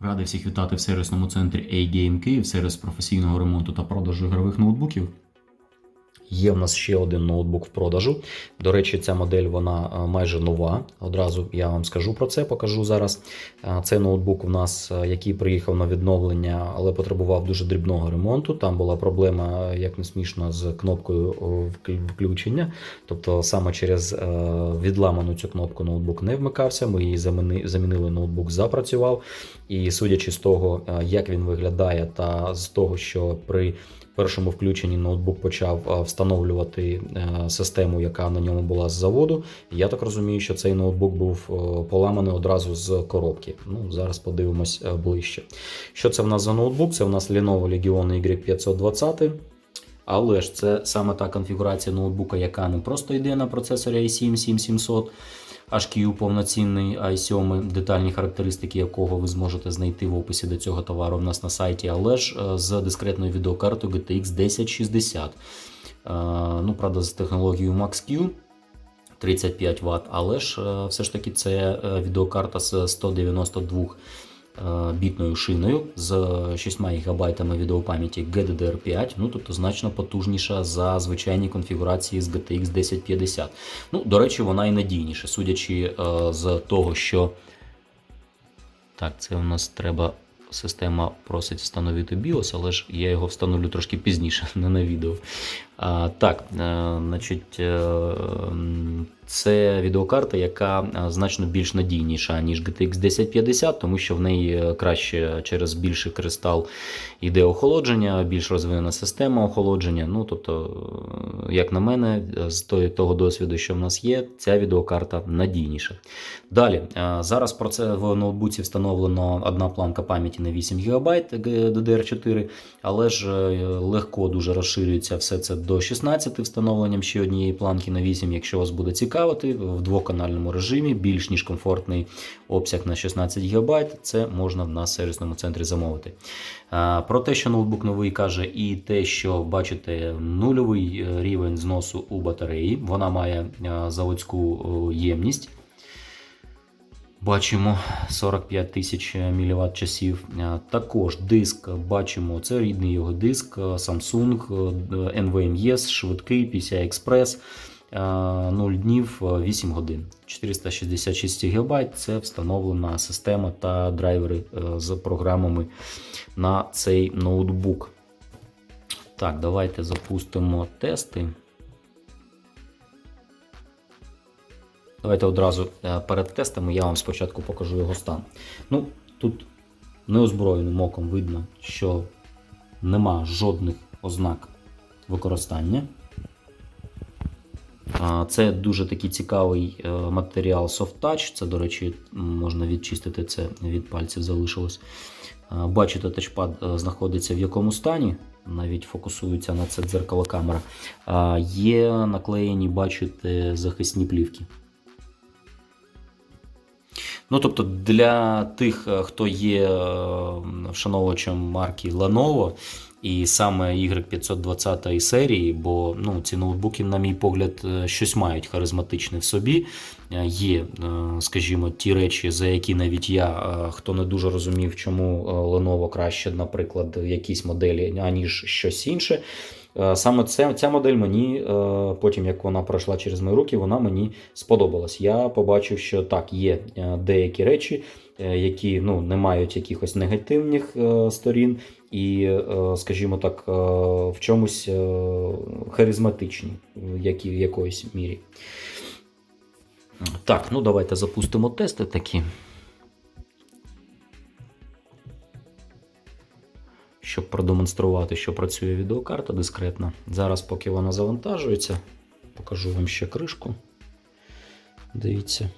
Радий всіх вітати в сервісному центрі A-Game Київ, сервіс професійного ремонту та продажу ігрових ноутбуків. Є в нас ще один ноутбук в продажу. До речі, ця модель вона е, майже нова. Одразу я вам скажу про це, покажу зараз. Е, Цей ноутбук у нас, е, який приїхав на відновлення, але потребував дуже дрібного ремонту. Там була проблема, як не смішно, з кнопкою включення. Тобто саме через відламану цю кнопку ноутбук не вмикався. Ми її замінили, ноутбук запрацював. І судячи з того, як він виглядає, та з того, що при першому включенні ноутбук почав встановлювати е, систему, яка на ньому була з заводу. Я так розумію, що цей ноутбук був е, поламаний одразу з коробки. Ну, зараз подивимось е, ближче. Що це в нас за ноутбук? Це в нас Lenovo Legion Y520. Але ж це саме та конфігурація ноутбука, яка не просто йде на процесорі i7 7700, HQ повноцінний i7, детальні характеристики якого ви зможете знайти в описі до цього товару у нас на сайті, але ж е, з дискретною відеокартою GTX 1060. Е, Ну, правда, з технологією Max-Q 35 Вт, але ж е, все ж таки це відеокарта з 192 е, бітною шиною з 6 ГБ відеопам'яті GDDR5, ну тобто значно потужніша за звичайні конфігурації з GTX 1050. Ну, до речі, вона і надійніша, судячи е, з того, що так, це у нас треба. Система просить встановити BIOS, але ж я його встановлю трошки пізніше, не на відео. Так, е, значить, е, це відеокарта, яка е, значно більш надійніша, ніж GTX 1050, тому що в неї краще через більший кристал йде охолодження, більш розвинена система охолодження. Ну, тобто, як на мене, з того досвіду, що в нас є, ця відеокарта надійніша. Далі, зараз про це в ноутбуці встановлено одна планка пам'яті на 8 ГБ DDR4, але ж легко дуже розширюється все це до 16 встановленням ще однієї планки на 8, якщо вас буде цікавити, в двоканальному режимі, більш ніж комфортний обсяг на 16 ГБ, це можна в нас в сервісному центрі замовити. Про те, що ноутбук новий каже, і те, що бачите нульовий е, рівень зносу у батареї, вона має е, заводську е, ємність. Бачимо 45 тисяч мВт часів. Е, Також диск бачимо, це рідний його диск е, Samsung е, NVMe, швидкий PCI Express. е, 0 днів е, 8 годин. 466 ГБ це встановлена система та драйвери з програмами на цей ноутбук. Так, давайте запустимо тести. Давайте одразу е, перед тестами я вам спочатку покажу його стан. Ну, тут неозброєним оком видно, що нема жодних ознак використання. Це дуже такий цікавий е, матеріал Soft Touch. Це, до речі, можна відчистити це від пальців залишилось. Бачите, тачпад е, знаходиться в якому стані, навіть фокусується на це дзеркало камера. Є наклеєні, бачите, захисні плівки. Ну, тобто, для тих, е, хто є е, вшановувачем марки Lenovo, і саме Y520 серії, бо ну, ці ноутбуки, на мій погляд, е, щось мають харизматичне в собі. Є, скажімо, ті речі, за які навіть я, хто не дуже розумів, чому Lenovo краще, наприклад, в якійсь моделі, аніж щось інше. Е, Саме це, ця модель мені, е, потім як вона пройшла через мої руки, вона мені сподобалась. Я побачив, що так, є е, деякі речі, які ну, не мають якихось негативних сторін, і, скажімо так, в чомусь харизматичні які, в якоїсь мірі. Так, ну давайте запустимо тести такі. Щоб продемонструвати, що працює відеокарта дискретно. Зараз, поки вона завантажується, покажу вам ще кришку. Дивіться.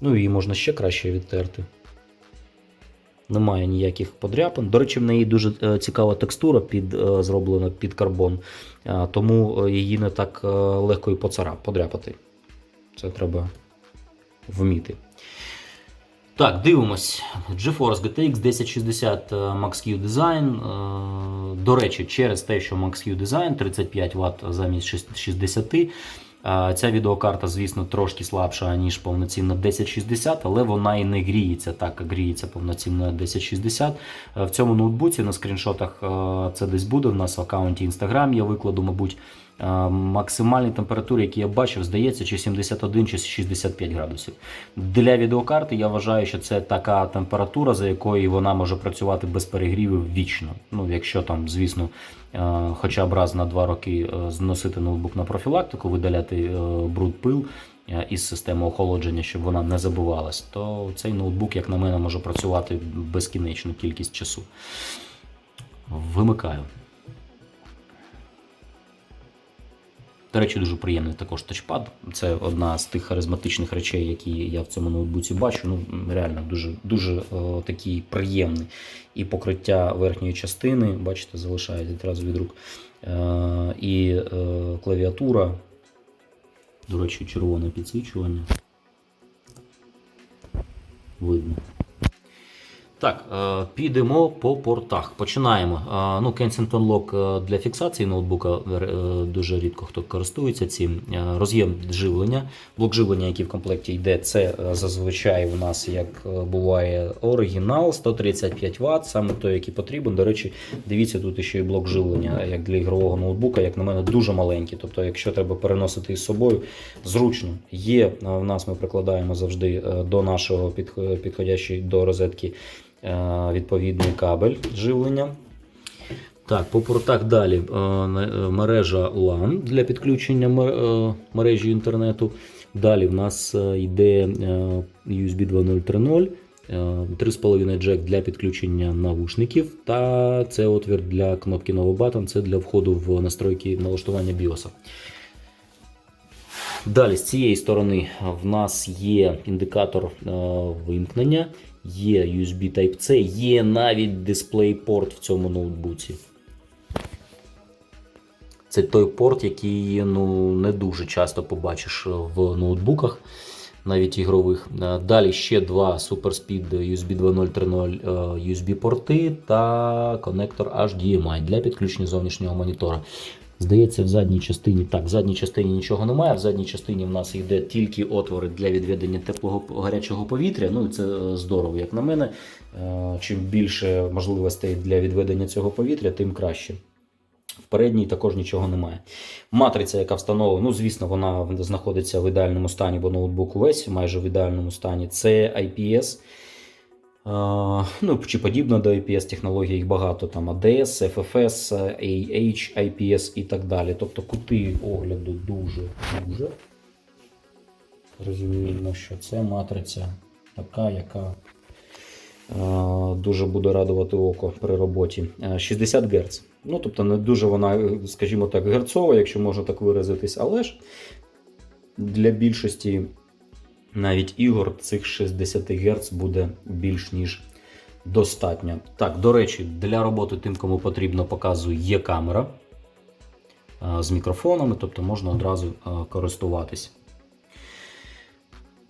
Ну, її можна ще краще відтерти. Немає ніяких подряпин. До речі, в неї дуже е, цікава текстура під, е, зроблена під карбон, е, тому її не так легко і поцара, подряпати. Це треба вміти. Так, дивимось. GeForce GTX 1060 е, Max-Q Design. Е, До речі, через те, що Max-Q Design 35 Вт замість 60, Ця відеокарта, звісно, трошки слабша, ніж повноцінна 1060, але вона і не гріється так, як гріється повноцінна 1060. Е, В цьому ноутбуці на скріншотах е, це десь буде. У нас в аккаунті Instagram я викладу, мабуть, е, максимальні температури, які я бачив, здається, чи 71, чи 65 градусів. Для відеокарти я вважаю, що це така температура, за якою вона може працювати без перегрівів вічно. Ну, якщо там, звісно, е, хоча б раз на два роки е, зносити ноутбук на профілактику, видаляти е, бруд пил е, із системи охолодження, щоб вона не забувалась, то цей ноутбук, як на мене, може працювати безкінечну кількість часу. Вимикаю. До речі, дуже приємний також тачпад. Це одна з тих харизматичних речей, які я в цьому ноутбуці бачу. Ну, реально дуже дуже о, такий приємний. І покриття верхньої частини, бачите, залишається відразу від рук. Е, і е, клавіатура. До речі, червоне підсвічування. Видно. Так, е, підемо по портах. Починаємо. Е, Ну, Kensington Lock е, для фіксації ноутбука дуже рідко хто користується цим. Роз'єм живлення. Блок живлення, який в комплекті йде, це зазвичай у нас, як буває, оригінал 135 Вт, саме той, який потрібен. До речі, дивіться, тут ще і блок живлення, як для ігрового ноутбука, як на мене, дуже маленький. Тобто, якщо треба переносити із собою, зручно. Є в нас, ми прикладаємо завжди до нашого підх- підходящої до розетки відповідний кабель живлення. Так, по портах далі е, е, мережа LAN для підключення е, мережі інтернету. Далі в нас е, йде е, USB 2.0.3.0, е, 3,5 джек для підключення навушників, та це отвір для кнопки Novo Button, це для входу в настройки налаштування BIOS. Далі з цієї сторони в нас є індикатор е, вимкнення, є USB Type-C, є навіть DisplayPort в цьому ноутбуці. Це той порт, який ну, не дуже часто побачиш в ноутбуках, навіть ігрових. Е, Далі ще два SuperSpeed USB 2.0.3.0 е, USB порти та конектор HDMI для підключення зовнішнього монітора. Здається, в задній частині так, в задній частині нічого немає. В задній частині в нас йде тільки отвори для відведення теплого гарячого повітря. Ну і це е, здорово, як на мене. Е, Чим більше можливостей для відведення цього повітря, тим краще. В передній також нічого немає. Матриця, яка встановлена, ну звісно, вона знаходиться в ідеальному стані, бо ноутбук увесь майже в ідеальному стані. Це IPS. Ну, чи подібно до IPS технологій, їх багато там ADS, FFS, AH, IPS і так далі. Тобто кути огляду дуже дуже. Розуміємо, що це матриця така, яка дуже буде радувати око при роботі. Е, 60 Гц. Ну, тобто не дуже вона, скажімо так, герцова, якщо можна так виразитись, але ж для більшості навіть ігор цих 60 Гц буде більш ніж достатньо. Так, до речі, для роботи тим, кому потрібно, показую, є камера з мікрофонами, тобто можна одразу користуватись.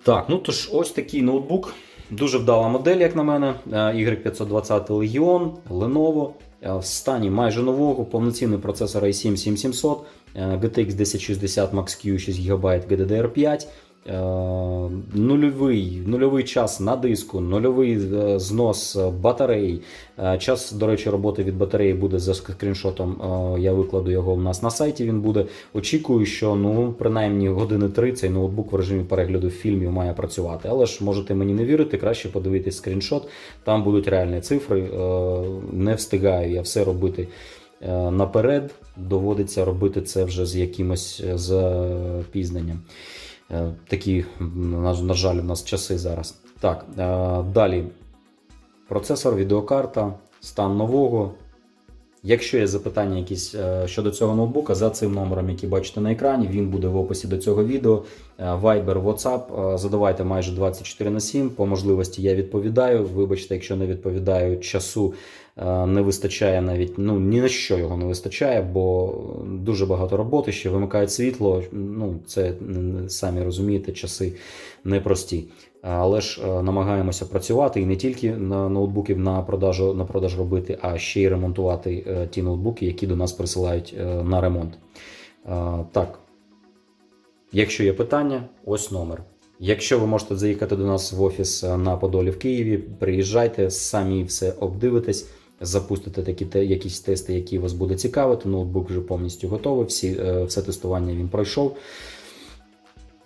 Так, ну тож, ось такий ноутбук. Дуже вдала модель, як на мене. Е, Y520 Legion, Lenovo. В стані майже нового, повноцінний процесор i7 7700, е, GTX 1060 Max-Q 6 ГБ GDDR5. Е, Нульовий, нульовий час на диску, нульовий е, знос батарей. Е, Час, до речі, роботи від батареї буде за скріншотом. Я викладу його у нас на сайті. Він буде. Очікую, що ну принаймні години три цей ноутбук в режимі перегляду фільмів має працювати. Але ж можете мені не вірити, краще подивитись скріншот. Там будуть реальні цифри. Не встигаю я все робити наперед. Доводиться робити це вже з якимось запізненням. Е, Такі, на, жаль, у нас часи зараз. Так, е, далі. Процесор, відеокарта, стан нового. Якщо є запитання якісь е, щодо цього ноутбука, за цим номером, який бачите на екрані, він буде в описі до цього відео. Е, Viber, WhatsApp, е, задавайте майже 24 на 7. По можливості я відповідаю. Вибачте, якщо не відповідаю, часу не вистачає навіть ну ні на що його не вистачає, бо дуже багато роботи, ще вимикають світло. Ну, це самі розумієте, часи непрості. Але ж е, намагаємося працювати і не тільки на ноутбуків на продажу на продаж робити, а ще й ремонтувати е, ті ноутбуки, які до нас присилають е, на ремонт. Е, Так. Якщо є питання, ось номер. Якщо ви можете заїхати до нас в офіс е, на Подолі в Києві, приїжджайте, самі все обдивитесь, запустите такі якісь тести, які вас буде цікавити. Ноутбук вже повністю готовий, всі, е, все тестування він пройшов.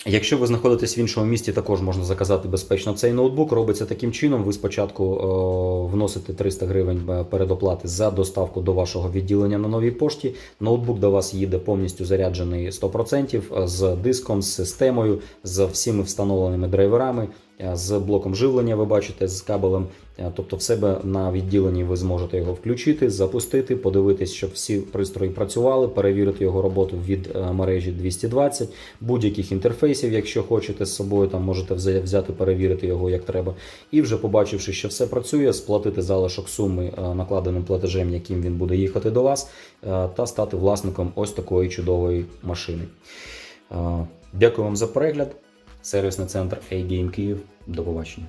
Якщо ви знаходитесь в іншому місті, також можна заказати безпечно цей ноутбук. Робиться таким чином: ви спочатку е, вносите 300 гривень е, передоплати за доставку до вашого відділення на новій пошті. Ноутбук до вас їде повністю заряджений 100% з диском, з системою, з всіми встановленими драйверами, е, з блоком живлення. Ви бачите, з кабелем. Е, Тобто, в себе на відділенні ви зможете його включити, запустити, подивитись, щоб всі пристрої працювали, перевірити його роботу від е, мережі 220, будь-яких інтерфейсів, якщо хочете з собою, там можете взяти, перевірити його як треба. І вже побачивши, що все працює, сплатити залишок суми е, накладеним платежем, яким він буде їхати до вас, е, та стати власником ось такої чудової машини. Е, Дякую вам за перегляд. Сервісний центр A-Game Київ. До побачення.